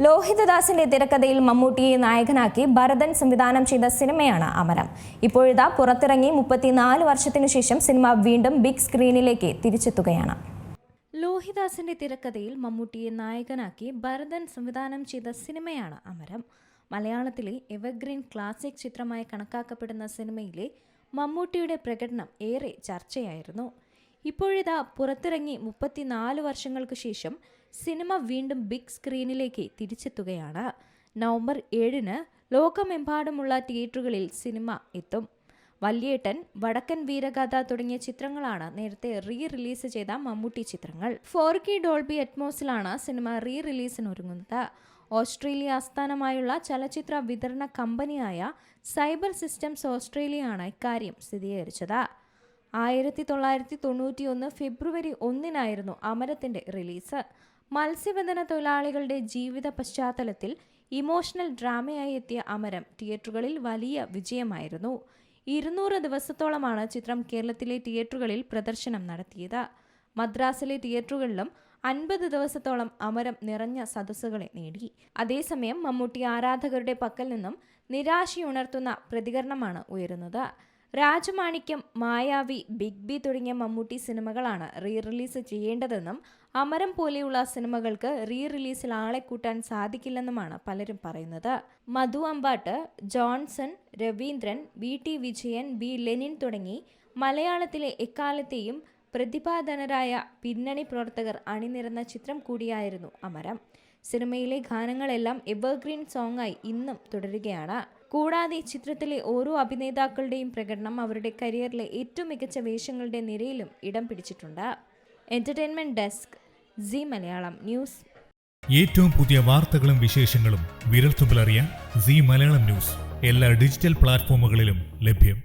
ലോഹിതദാസിന്റെ തിരക്കഥയിൽ മമ്മൂട്ടിയെ നായകനാക്കി ഭരതൻ സംവിധാനം ചെയ്ത സിനിമയാണ് അമരം. ഇപ്പോഴിതാ പുറത്തിറങ്ങി മുപ്പത്തിനാല് വർഷത്തിനു ശേഷം സിനിമ വീണ്ടും ബിഗ് സ്ക്രീനിലേക്ക് തിരിച്ചെത്തുകയാണ്. ലോഹിദാസിന്റെ തിരക്കഥയിൽ മമ്മൂട്ടിയെ നായകനാക്കി ഭരതൻ സംവിധാനം ചെയ്ത സിനിമയാണ് അമരം. മലയാളത്തിലെ എവർഗ്രീൻ ക്ലാസിക് ചിത്രമായി കണക്കാക്കപ്പെടുന്ന സിനിമയിലെ മമ്മൂട്ടിയുടെ പ്രകടനം ഏറെ ചർച്ചയായിരുന്നു. ഇപ്പോഴിതാ പുറത്തിറങ്ങി മുപ്പത്തിനാല് വർഷങ്ങൾക്ക് ശേഷം സിനിമ വീണ്ടും ബിഗ് സ്ക്രീനിലേക്ക് തിരിച്ചെത്തുകയാണ്. നവംബർ ഏഴിന് ലോകമെമ്പാടുമുള്ള തിയേറ്ററുകളിൽ സിനിമ എത്തും. വല്യേട്ടൻ വടക്കൻ വീരഗാഥ തുടങ്ങിയ ചിത്രങ്ങളാണ് നേരത്തെ റീ റിലീസ് ചെയ്ത മമ്മൂട്ടി ചിത്രങ്ങൾ. ഫോർ കെ ഡോൾബി അറ്റ്മോസിലാണ് സിനിമ റീ റിലീസിന് ഒരുങ്ങുന്നത് ഓസ്ട്രേലിയ ആസ്ഥാനമായുള്ള ചലച്ചിത്ര വിതരണ കമ്പനിയായ സൈബർ സിസ്റ്റംസ് ഓസ്ട്രേലിയയാണ് ഇക്കാര്യം സ്ഥിരീകരിച്ചത്. ആയിരത്തി തൊള്ളായിരത്തി തൊണ്ണൂറ്റി ഒന്ന് ഫെബ്രുവരി ഒന്നിനായിരുന്നു അമരത്തിന്റെ റിലീസ്. മത്സ്യബന്ധന തൊഴിലാളികളുടെ ജീവിത പശ്ചാത്തലത്തിൽ ഇമോഷണൽ ഡ്രാമയായി എത്തിയ അമരം തിയേറ്ററുകളിൽ വലിയ വിജയമായിരുന്നു. ഇരുന്നൂറ് ദിവസത്തോളമാണ് ചിത്രം കേരളത്തിലെ തിയേറ്ററുകളിൽ പ്രദർശനം നടത്തിയത്. മദ്രാസിലെ തിയേറ്ററുകളിലും അൻപത് ദിവസത്തോളം അമരം നിറഞ്ഞ സദസ്സുകളെ നേടി. അതേസമയം മമ്മൂട്ടി ആരാധകരുടെ പക്കൽ നിന്നും നിരാശയുണർത്തുന്ന പ്രതികരണമാണ് ഉയരുന്നത്. രാജമാണിക്യം മായാവി ബിഗ് ബി തുടങ്ങിയ മമ്മൂട്ടി സിനിമകളാണ് റീ റിലീസ് ചെയ്യേണ്ടതെന്നും അമരം പോലെയുള്ള സിനിമകൾക്ക് റീ റിലീസിൽ ആളെ കൂട്ടാൻ സാധിക്കില്ലെന്നുമാണ് പലരും പറയുന്നത്. Madhu Ambat Johnson Raveendran V T Vijayan B Lenin തുടങ്ങി മലയാളത്തിലെ എക്കാലത്തെയും പ്രതിഭാധനരായ പിന്നണി പ്രവർത്തകർ അണിനിരന്ന ചിത്രം കൂടിയായിരുന്നു അമരം. സിനിമയിലെ ഗാനങ്ങളെല്ലാം എവർഗ്രീൻ സോങ്ങായി ഇന്നും തുടരുകയാണ്. കൂടാതെ ചിത്രത്തിലെ ഓരോ അഭിനേതാക്കളുടെയും പ്രകടനം അവരുടെ കരിയറിലെ ഏറ്റവും മികച്ച വേഷങ്ങളുടെ നിരയിലും ഇടം പിടിച്ചിട്ടുണ്ട്. Entertainment desk Zee Malayalam news. ഏറ്റവും പുതിയ വാർത്തകളും വിശേഷങ്ങളും വിരൽത്തുമ്പിലറിയാൻ സി മലയാളം ന്യൂസ്. എല്ലാ ഡിജിറ്റൽ പ്ലാറ്റ്ഫോമുകളിലും ലഭ്യം.